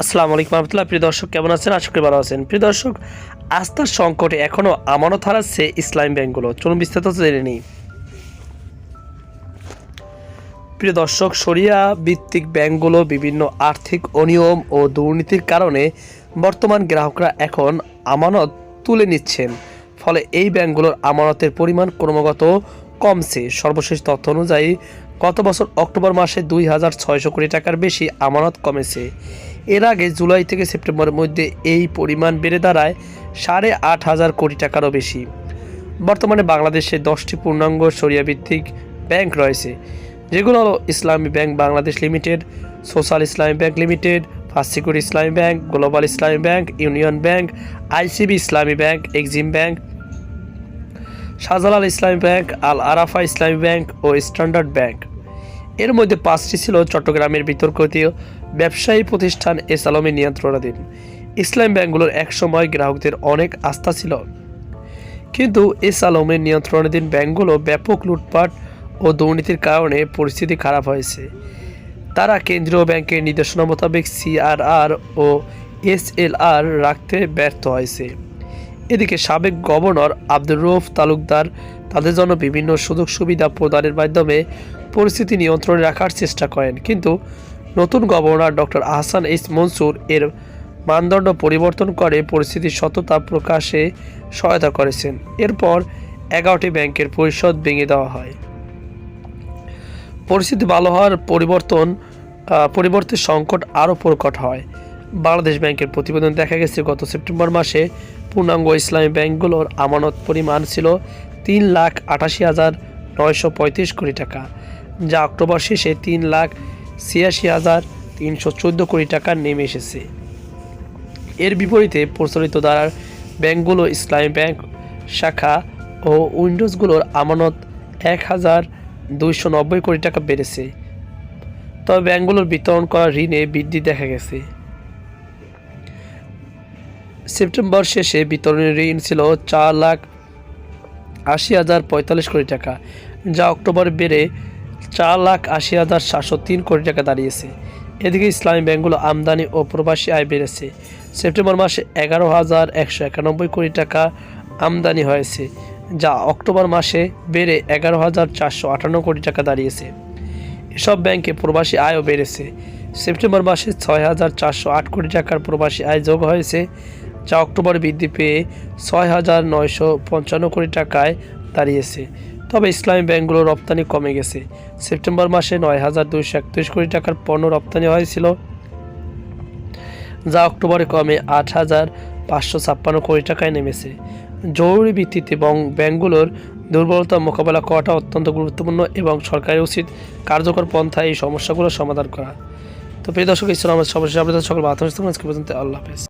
আসসালামু আলাইকুম রহমতুল্লাহ। প্রিয় দর্শক, কেমন আছেন? আশা করি ভালো আছেন। প্রিয় দর্শক, আস্থার সংকটে এখনও আমানত হারাচ্ছে ইসলামী ব্যাংকগুলো। চলুন বিস্তারিত জেনে নিই। প্রিয় দর্শক সরিয়া ভিত্তিক ব্যাংকগুলো বিভিন্ন আর্থিক অনিয়ম ও দুর্নীতির কারণে বর্তমান গ্রাহকরা এখন আমানত তুলে নিচ্ছেন। ফলে এই ব্যাংকগুলোর আমানতের পরিমাণ ক্রমাগত কমছে। সর্বশেষ তথ্য অনুযায়ী, গত বছর অক্টোবর মাসে দুই হাজার ছয়শো কোটি টাকার বেশি আমানত কমেছে। এর আগে জুলাই থেকে সেপ্টেম্বরের মধ্যে এই পরিমাণ বেড়ে দাঁড়ায় সাড়ে আট হাজার কোটি টাকারও বেশি। বর্তমানে বাংলাদেশে দশটি পূর্ণাঙ্গ সরিয়া ভিত্তিক ব্যাংক রয়েছে। যেগুলো হলো Islami Bank Bangladesh Limited, Social Islami Bank Limited First Security Islami Bank, Global Islami Bank, Union Bank, ICB Islami Bank, Exim Bank Shahjalal Islami Bank, আল আরাফা ইসলামী ব্যাংক ও স্ট্যান্ডার্ড ব্যাংক। এর মধ্যে পাঁচটি ছিল চট্টগ্রামের বিতর্কিত ব্যবসায়ী প্রতিষ্ঠান এস আলমের নিয়ন্ত্রণাধীন। ইসলাম ব্যাংকগুলোর একসময় গ্রাহকদের অনেক আস্থা ছিল। কিন্তু এস আলমের নিয়ন্ত্রণাধীন ব্যাংকগুলো ব্যাপক লুটপাট ও দুর্নীতির কারণে পরিস্থিতি খারাপ হয়েছে। তারা কেন্দ্রীয় ব্যাংকের নির্দেশনা মোতাবেক সিআরআর ও এসএলআর রাখতে ব্যর্থ হয়েছে। এদিকে সাবেক গভর্নর আব্দুর রৌফ তালুকদার তাদের জন্য বিভিন্ন সুযোগ সুবিধা প্রদানের মাধ্যমে পরিস্থিতি নিয়ন্ত্রণে রাখার চেষ্টা করেন। কিন্তু নতুন governor doctor Ahsan H Mansur এর মানদণ্ড পরিবর্তন করে পরিস্থিতির সততা প্রকাশে সহায়তা করেছেন। এরপর এগারোটি ব্যাংকের পরিষদ ভেঙে দেওয়া হয়। পরিস্থিতি ভালো হওয়ার পরিবর্তন পরিবর্তে সংকট আরও প্রকট হয়। বাংলাদেশ ব্যাংকের প্রতিবেদন দেখা গেছে, গত সেপ্টেম্বর মাসে পূর্ণাঙ্গ ইসলামী ব্যাংকগুলোর আমানত পরিমাণ ছিল তিন লাখ আটাশি হাজার নয়শো পঁয়ত্রিশ কোটি টাকা, যা অক্টোবর শেষে তিন লাখ ছিয়াশি হাজার তিনশো চোদ্দ কোটি টাকা নেমে এসেছে। এর বিপরীতে প্রচলিত দ্বারার ব্যাংকগুলো ইসলামী ব্যাংক শাখা ও উইন্ডোজগুলোর আমানত এক হাজার দুইশো নব্বই কোটি টাকা বেড়েছে। তবে ব্যাংকগুলোর বিতরণ করা ঋণে বৃদ্ধি দেখা গেছে। সেপ্টেম্বর শেষে বিতরণের ঋণ ছিল চার লাখ আশি হাজার পঁয়তাল্লিশ কোটি টাকা, যা অক্টোবর বেড়ে চার লাখ আশি হাজার সাতশো তিন কোটি টাকা দাঁড়িয়েছে। এদিকে ইসলামী ব্যাংকগুলো আমদানি ও প্রবাসী আয় বেড়েছে। সেপ্টেম্বর মাসে এগারো হাজার একশো একানব্বই কোটি টাকা আমদানি হয়েছে, যা অক্টোবর মাসে বেড়ে এগারো হাজার চারশো আটান্ন কোটি টাকা দাঁড়িয়েছে। এসব ব্যাংকে প্রবাসী আয়ও বেড়েছে। সেপ্টেম্বর মাসে ছয় হাজার চারশো আট কোটি টাকার প্রবাসী আয় যোগ হয়েছে যা অক্টোবর বৃদ্ধি পেয়ে ছয় হাজার নয়শো পঞ্চান্ন কোটি টাকায় দাঁড়িয়েছে। তবে ইসলামী ব্যাংকগুলো রপ্তানি কমে গেছে। সেপ্টেম্বর মাসে নয় হাজার দুইশো একত্রিশ কোটি টাকার পণ্য রপ্তানি হয়েছিল, যা অক্টোবরে কমে আট হাজার পাঁচশো ছাপ্পান্ন কোটি টাকায় নেমেছে। জরুরি ভিত্তিতে ব্যাংকগুলোর দুর্বলতা মোকাবেলা করাটা অত্যন্ত গুরুত্বপূর্ণ এবং সরকারের উচিত কার্যকর পন্থায় এই সমস্যাগুলোর সমাধান করা। তো প্রিয় দর্শক আমার সর্বশেষ আপনাদের সকল বার্তা পর্যন্ত আল্লাহ হাফেজ।